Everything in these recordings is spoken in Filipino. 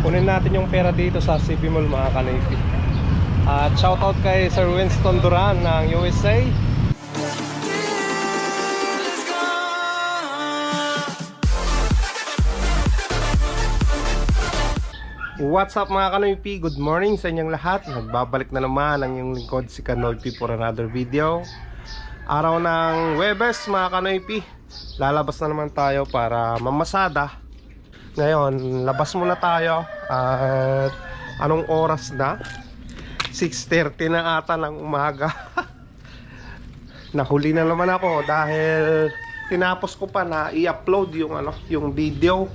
kunin natin yung pera dito sa CB Mall mga kanaypi. At shoutout kay Sir Winston Duran ng USA. What's up mga Kanoypi? Good morning sa inyong lahat. Nagbabalik na naman ang inyong lingkod si Kanoypi for another video. Araw ng Webes mga Kanoypi. Lalabas na naman tayo para mamasada. Ngayon, labas muna tayo. At anong oras na? 6.30 na ata ng umaga. Nahuli na naman ako dahil tinapos ko pa na i-upload yung ano, yung video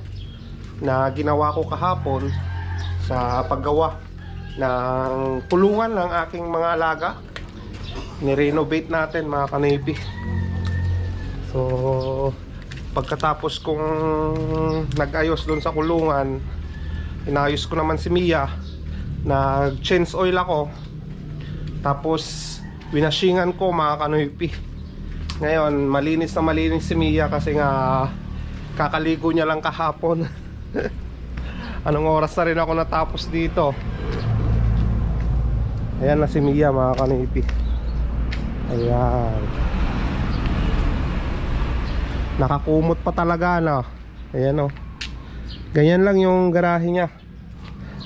na ginawa ko kahapon sa paggawa ng pulungan ng aking mga alaga. Ni-renovate natin mga kanibi. So, pagkatapos kong nag-ayos doon sa kulungan, inayos ko naman si Mia. Nag-change oil ako. Tapos, winashingan ko mga kanoypi. Ngayon, malinis na malinis si Mia kasi nga kakaligo niya lang kahapon. Anong oras na rin ako natapos dito? Ayan na si Mia mga kanipi. Ayan. Nakakumot pa talaga no. Ayan oh. Ganyan lang yung garahe niya.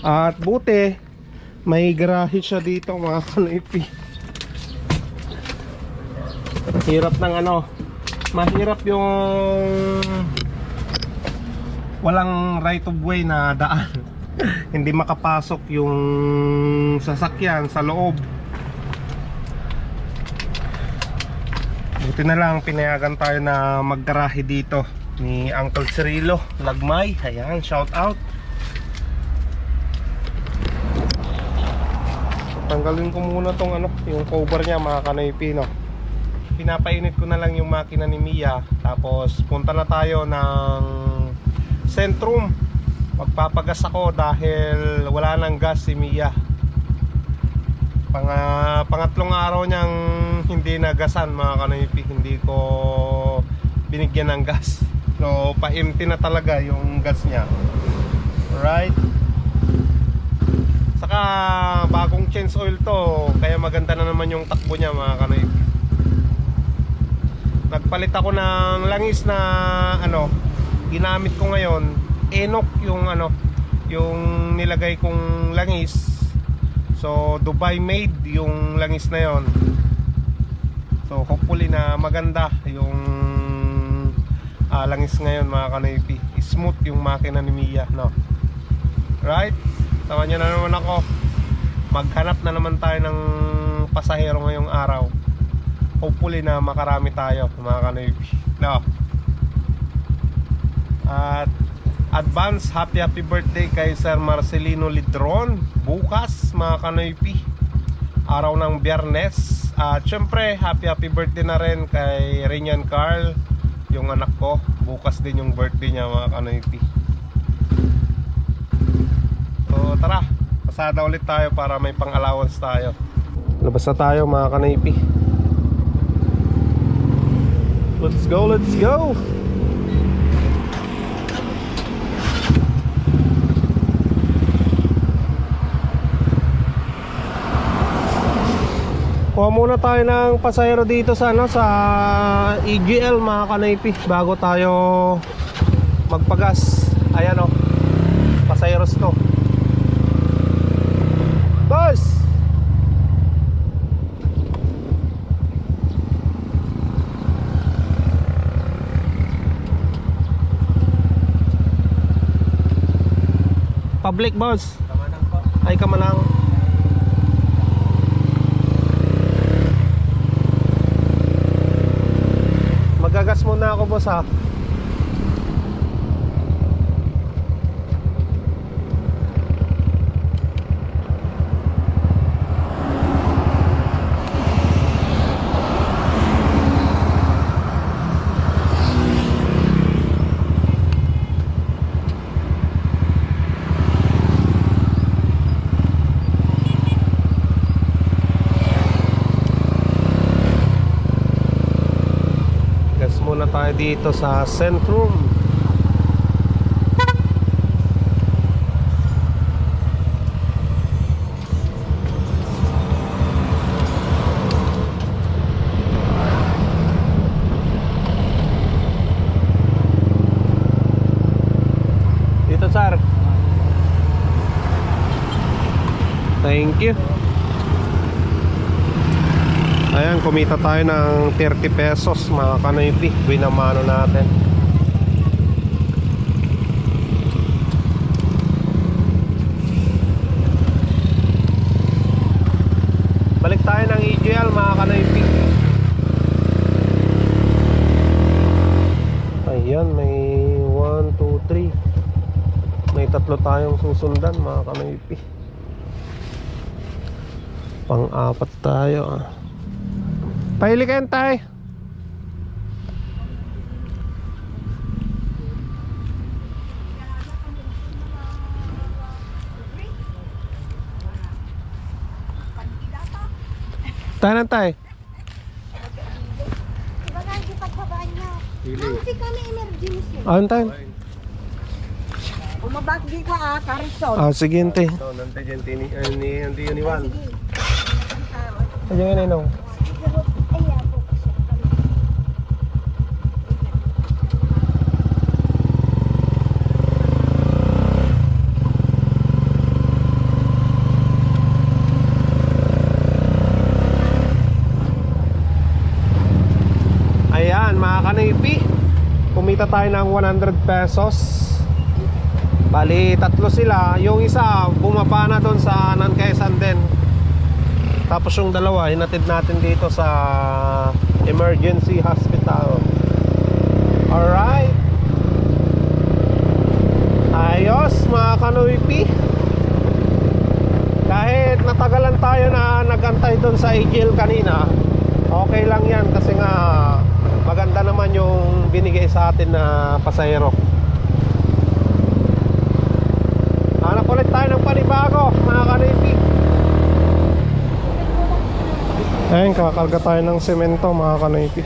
At buti may garahe siya dito mga kanipi. Hirap ng ano. Mahirap yung walang right of way na daan hindi makapasok yung sasakyan sa loob buti na lang pinayagan tayo na maggarahe dito ni Uncle Cirilo Lagmay. Ayan shout out. Tanggalin ko muna tong ano yung cover niya mga kanoypi no? Pinapainit ko na lang yung makina ni Mia. Tapos punta na tayo ng Centrum. Magpapagas ako dahil wala nang gas si Mia Pang, pangatlong araw niyang hindi nagasan mga kanoypi. Hindi ko binigyan ng gas. So pa-empty na talaga yung gas niya. Right saka bagong change oil to. Kaya maganda na naman yung takbo niya mga kanoypi. Nagpalit ako ng langis na ano ginamit ko ngayon. Enoch yung ano yung nilagay kong langis so Dubai made yung langis na yon so hopefully na maganda yung ah, langis ngayon mga kanoypi smooth yung makina ni Mia no? Right? Tama na naman ako. Maghanap na naman tayo ng pasahero ngayong araw. Hopefully na makarami tayo mga kanoypi no? At advance happy happy birthday kay Sir Marcelino Lidron. Bukas mga kanoypi araw ng biyernes. At syempre happy happy birthday na rin kay Rinian Carl yung anak ko. Bukas din yung birthday niya mga kanoypi. So tara pasada ulit tayo para may pang allowance tayo. Labas na tayo mga kanoypi. Let's go let's go Kuha muna tayo ng pasahero dito sa ano sa EGL mga kanaypi bago tayo magpagas. Ayan oh. Pasaheros to. Boss! Public boss. Ay ka man lang. Muna ako boss ha Gas muna tayo dito sa Centrum Ayan, kumita tayo ng 30 pesos mga kanoypi. Binamano natin. Balik tayo ng EGL mga kanoypi. Ayan, may 1, 2, 3. May tatlo tayong susundan mga kanoypi. Pang-apat tayo ah. Pahili kayo tay. Tayo na tay. Nancy kami emergency. Ano tayo? Umabagi ka ah, Carlson. Ah, sige ente. No, nante dyan ni. Sige. Ayan nga ninong. Ay, ako. Ayan, mga kanipi. Kumita tayo ng 100 pesos. Bali, tatlo sila. Yung isa, bumaba na doon sa Anan Quezon din. Tapos yung dalawa, hinatid natin dito sa emergency hospital. Alright. Ayos, mga kanoypi. Kahit natagalan tayo na nagantay doon sa AGL kanina, okay lang yan kasi nga maganda naman yung binigay sa atin na pasahero. Hanap ulit tayo ng panibago, mga kanipi. Ayun, kakarga tayo ng semento, mga kanipi.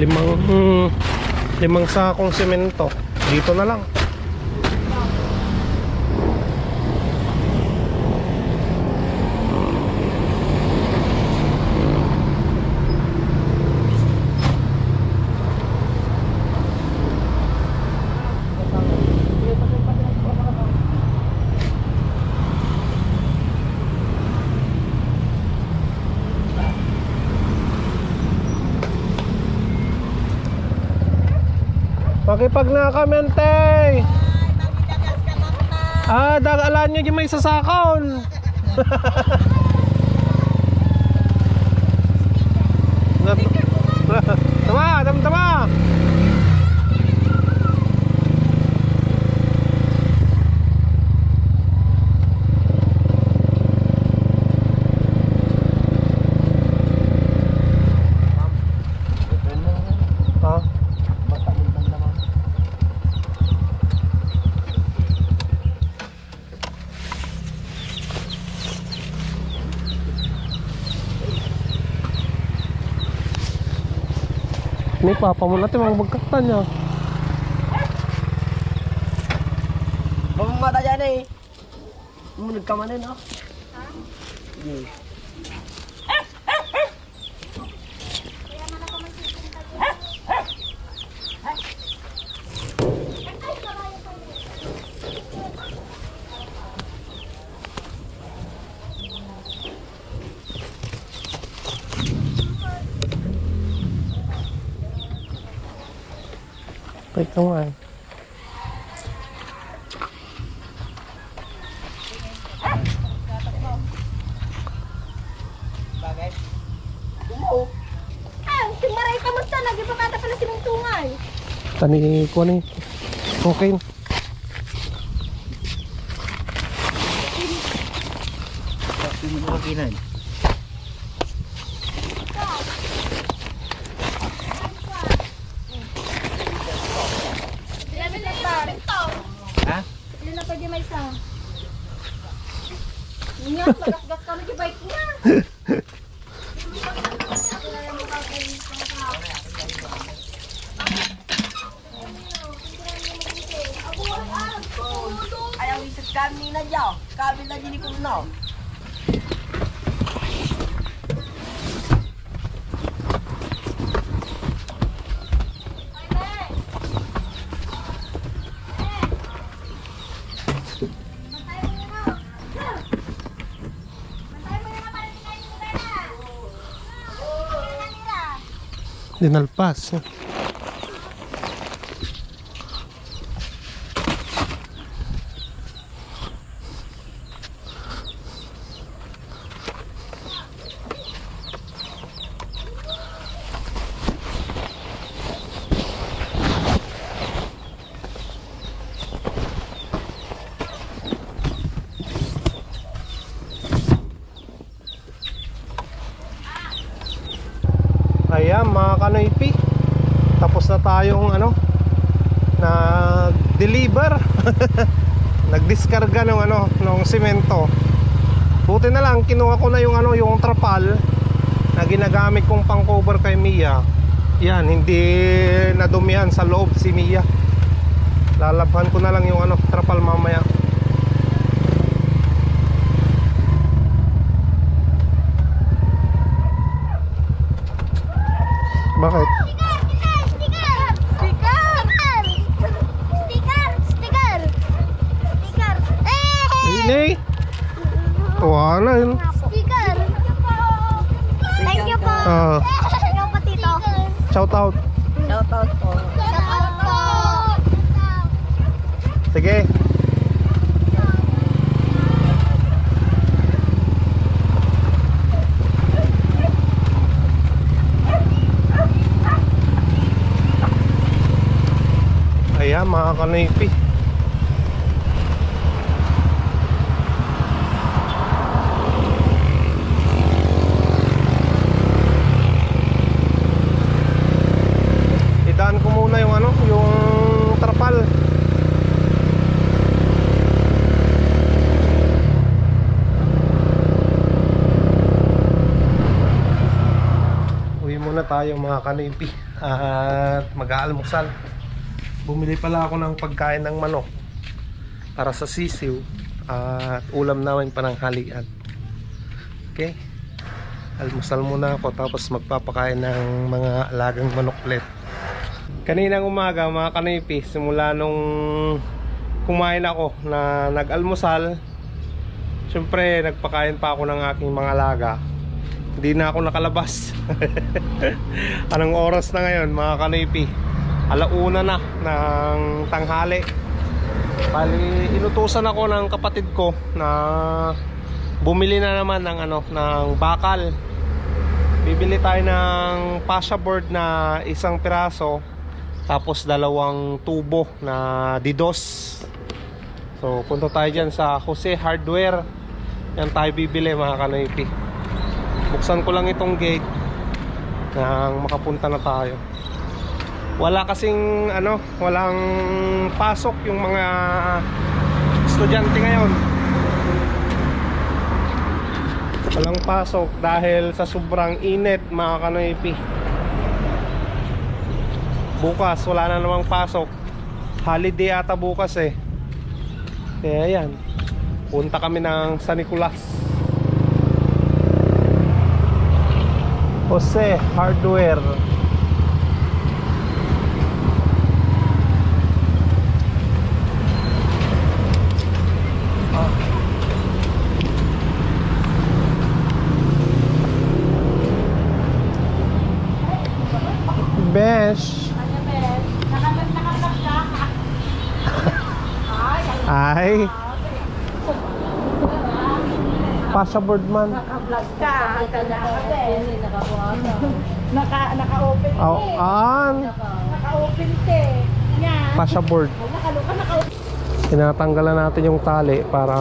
Limang, hmm, limang sakong semento. Dito na lang. Pakipag na kami, ante. Ah, dagalan nyo yung may sasakon. tama, tama, tama. Ha? Ni papa mo natin mga bagkatan niya. Mamamata dyan eh. Munod ka man eh, no? Wait lang nga eh. Bagay. Ah, si Maray kamusta? Nagipakata pala si mong tungal. Tani ko ni. Okay. Hindi mo kami na jaw, kami na dini kuno. Dinalpas. Eh. Ayan mga kanoypi. Tapos na tayong ano Nag-deliver. Nag-discarga ng ano ng semento Buti na lang kinuha ko na yung ano yung trapal Na ginagamit kong pang cover kay Mia. Yan hindi nadumihan sa loob si Mia. Lalabhan ko na lang yung ano trapal mamaya Bakit? Sticker! Sticker! Sticker! Sticker! Sticker! Eh! Ini Wala yun Sticker! Thank you po! Ah. Thank you po, tito. Shout out Shout out po. Shout out po! Sige Ayan mga kanipi Idaan ko muna yung ano, yung trapal Uwi muna tayo mga kanipi At mag-aalmusal. Bumili pala ako ng pagkain ng manok Para sa sisiw At ulam namin pananghalian. Okay? Almusal muna ako Tapos magpapakain ng mga alagang manok ulit. Kaninang umaga mga kanipi Simula nung kumain ako na nag-almusal Siyempre nagpakain pa ako ng aking mga alaga Hindi na ako nakalabas Anong oras na ngayon mga kanipi Alauna na ng tanghali Bali inutusan ako ng kapatid ko na bumili na naman ng ano ng bakal Bibili tayo ng pasha board na isang piraso tapos dalawang tubo na didos. So punta tayo dyan sa Jose Hardware. Yan tayo bibili mga kanoypi. Buksan ko lang itong gate nang makapunta na tayo. Wala kasing ano, walang pasok yung mga estudyante ngayon. Walang pasok dahil sa sobrang init mga kanoypi. Bukas wala na namang pasok. Holiday ata bukas eh. Kaya yan. Punta kami ng San Nicolas. Jose Hardware. Ah. Besh. Ay. Passport man. Naka-vlog ka. Naka, naka-open Oh, eh. an. Naka-open te. Yan. Passport. Nakaluka, naka-open. Tinatanggalan natin yung tali para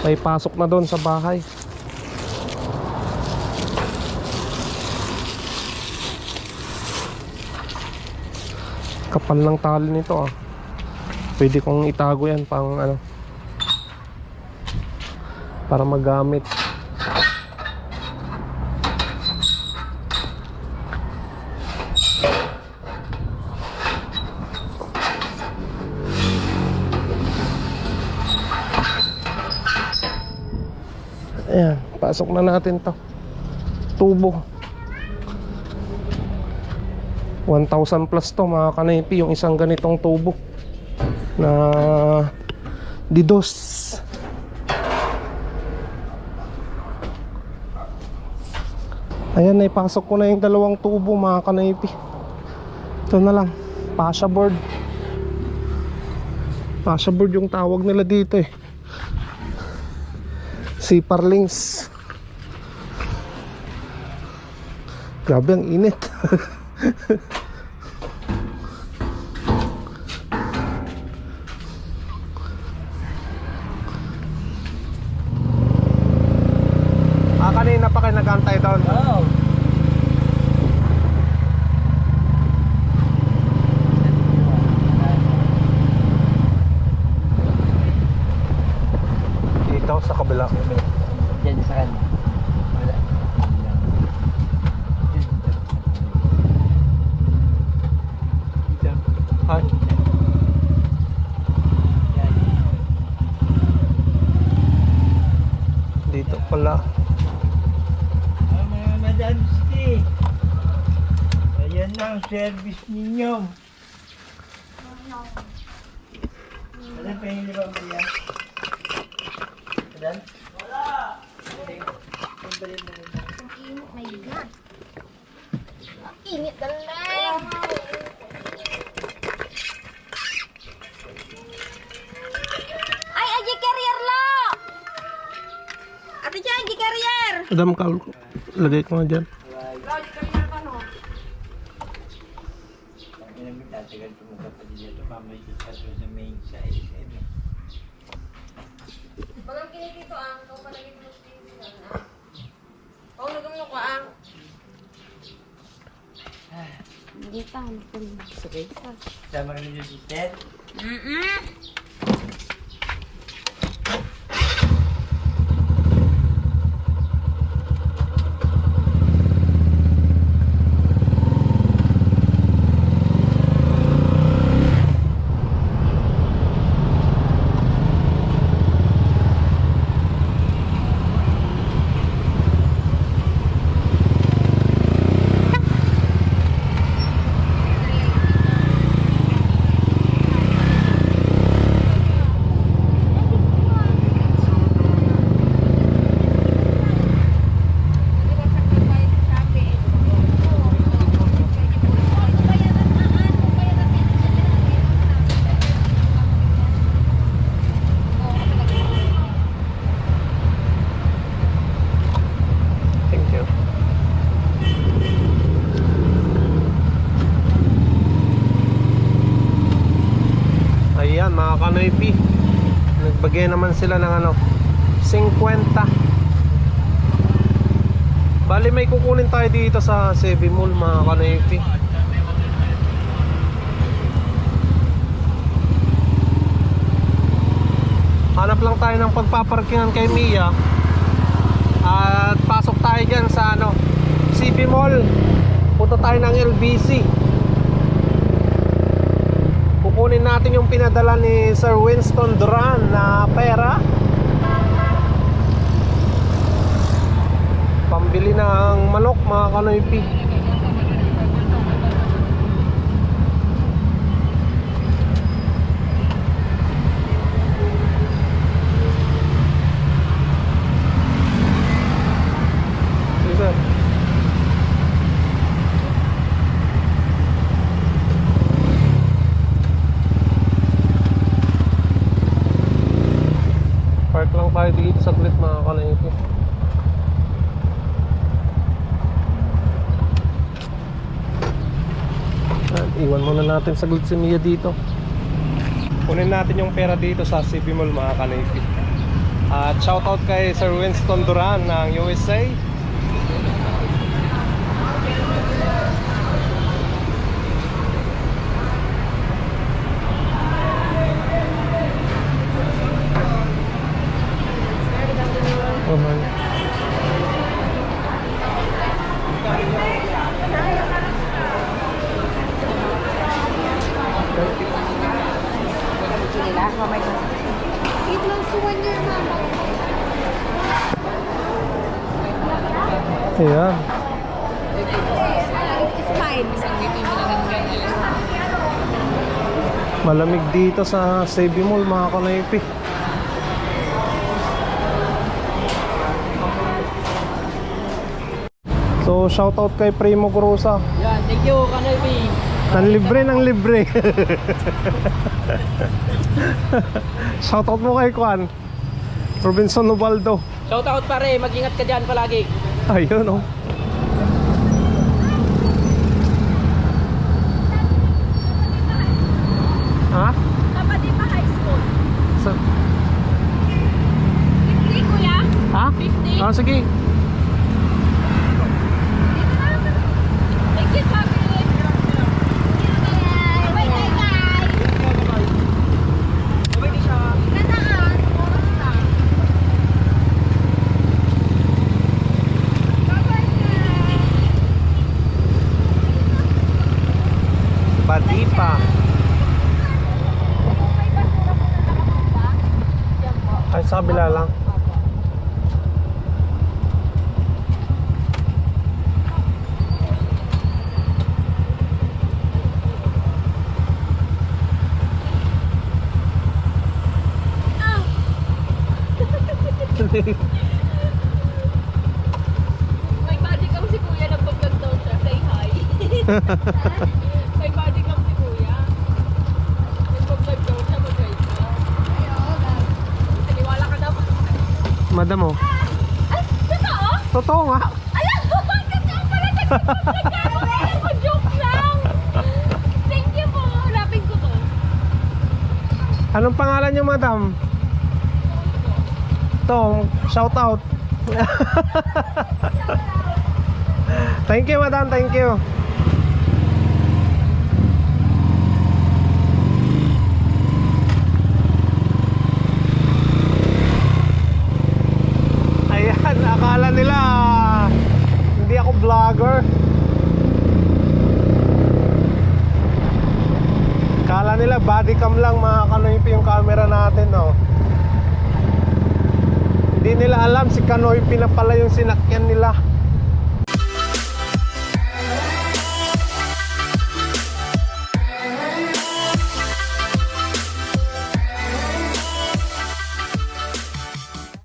may pasok na doon sa bahay. Kapal ng tali nito ah. Pwede kong itago yan pang ano. Para magamit. Ayan, pasok na natin to. Tubo. 1,000 plus to mga kanipi yung isang ganitong tubo na didos. Ayan, naipasok ko na yung dalawang tubo mga kanaypi. Ito na lang, pasha board. Pasha board yung tawag nila dito eh. Sipar links. Grabe ang init. ah, kanina pa kayo nagantay doon. Oo. Dito sa kabila. Yan sa kanya. Wala. Ay. Dito pala. Ah, mga Madam Ski. Ayan na ang service ninyo. Ano pa yung liba mo yan? Madam? Ang init, my God. Ang init dalang. Ay, ay, carrier lo! Ate Chan, carrier! Adam kal lagay ko nga dyan. Tatagal ko mga kapatid dito, mamay dito sa ang, kau palagi mo Kau nagam ko ang. Hindi pa, sige sa. Sama ka ninyo sister? Mm-mm. Thank you. Ayan mga kanoypi. Nagbagay naman sila ng ano 50. Bali may kukunin tayo dito sa Sebi Mall mga kanoypi. Hanap lang tayo ng pagpaparkingan kay Mia. At pasok tayo dyan sa ano, CB Mall. Punta tayo ng LBC. Kukunin natin yung pinadala ni Sir Winston Duran na pera. Pambili ng manok mga kanoypi. Sige, sir. Park lang tayo dito saglit mga kanayipi. At iwan muna natin saglit si Mia dito. Kunin natin yung pera dito sa CB Mall mga kanayipi. At shoutout kay Sir Winston Duran ng USA. Oh man. It lang suwan niya, mama. Ayan. Malamig dito sa Sebi Mall mga kanaypi. So, shoutout kay Primo Cruza. Yan, thank you, Kanoy B. Nang libre, nang libre. shoutout mo kay Kwan. Robinson Ubaldo. Shout out pare, mag-ingat ka dyan palagi. Ayun, oh. Ha? Kapatid pa high school. Sa, Hindi, kuya. ha? 50? Ah, sige. Dito na lang. Thank you, family. Bye, bye, guys. Nanaan. Oras na. Bye-bye, guys. Badipa. May basura po na nakapunta. Yan po. Ay, sa kabila lang. May body cam si kuya na pag daw siya. Say hi. May body cam si kuya. Pag daw siya mag-guide ka. Tiniwala ka daw. Madam, oh. Ay, totoo? Totoo nga. Alam mo, ang ganda pala nagkakaroon. Joke lang. Thank you po. Lapin ko to. Anong pangalan niyo, madam? To, shout out. thank you, madam. Thank you.